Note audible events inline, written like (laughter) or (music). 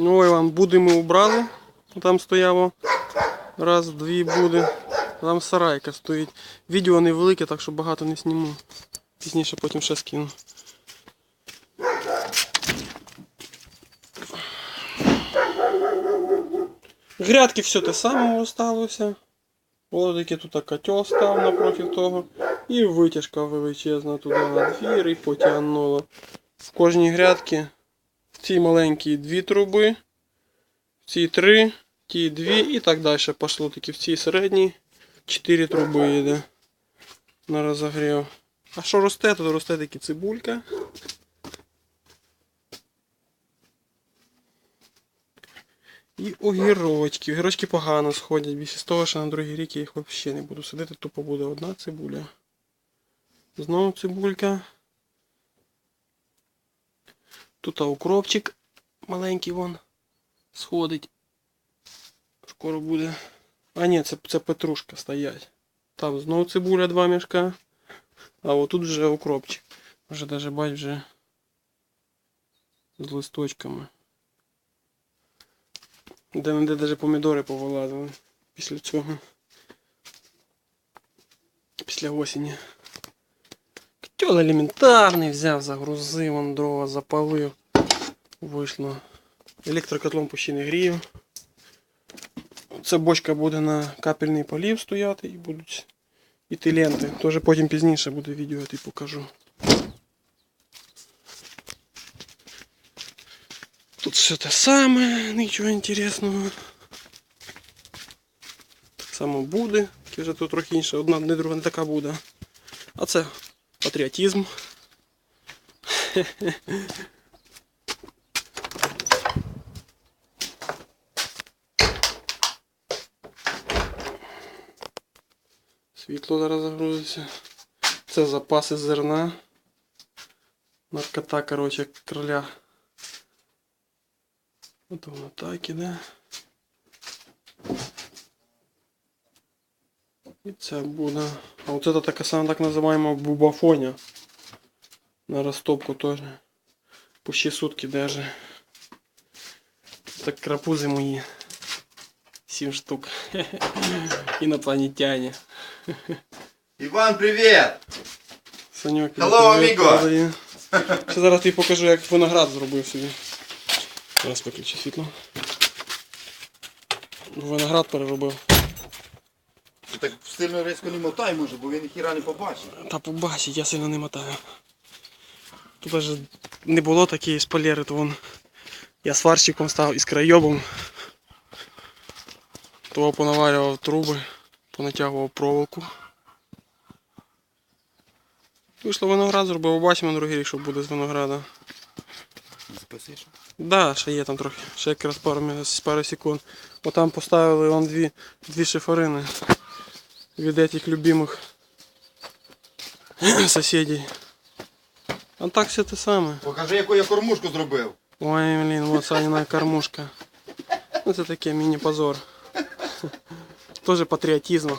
Ну, ой, вам буди ми убрали. Там стояло. Раз, дві буди. Там сарайка стоїть. Відео невелике, так що багато не зніму. Пізніше потім ще скину. Грядки все те саме осталося. Володики тут котел став напротив того. І витяжка величезна туди на двір і потягнуло. В кожній грядці в цій маленькій дві труби, в цій три, в тій дві і так далі. Пошло таки в цій середній чотири труби йде на розогрів. А що росте, то росте таки цибулька. І огірочки. Огірочки погано сходять. Більше з того, що на другий рік я їх взагалі не буду садити, тупо буде одна цибуля. Знову цибулька. Тут укропчик маленький вон сходить. Скоро буде. А ні, це, це петрушка стоять. Там знову цибуля два мішка. А отут вже укропчик. Може даже бать вже з листочками. Де не де даже помідори повилазили після цього. Після осені. Котел елементарний взяв, загрузив, вон дрова запалив. Вийшло. Електрокотлом почти не грію. Ця бочка буде на капельний полів стояти і будуть іти ленти. Тоже потім пізніше буде відео, тобі покажу. Тут все те саме, нічого інтересного. Так само буде, тільки вже тут трохи інша, одна не друга не така буде. А це патріотизм. Світло зараз загрузиться. Це запаси зерна. Наркота, короче, кроля. От воно так іде. І це буде. А вот это така сама так називаємо бубафоня. На розтопку теж. Почти сутки даже. Так крапузи мої. Сім штук. (laughs) Інопланетяне. Иван, привет! Саньок, Hello, amigo. (laughs) Ще зараз тобі покажу, як виноград зробив собі. Зараз виключу світло. Виноград переробив. Так сильно різко не мотай може, бо він ніхіра не побачить. Та побачить, я сильно не мотаю. Тут аж не було такої спалери, то вон я сварщиком став із крайобом. Того понаварював труби, понатягував проволоку. Вийшло виноград, зробив, бачимо на другий рік, що буде з винограда. Записуєш? Да, ще є там трохи, ще якраз пару, пару секунд. Бо там поставили вон дві, дві шиферини від этих любимых (clears throat) соседей. А так все те саме. Покажи, яку я кормушку зробив. Ой, блін, вот Саніна кормушка. Ну це таке міні-позор. Тоже патріотизм.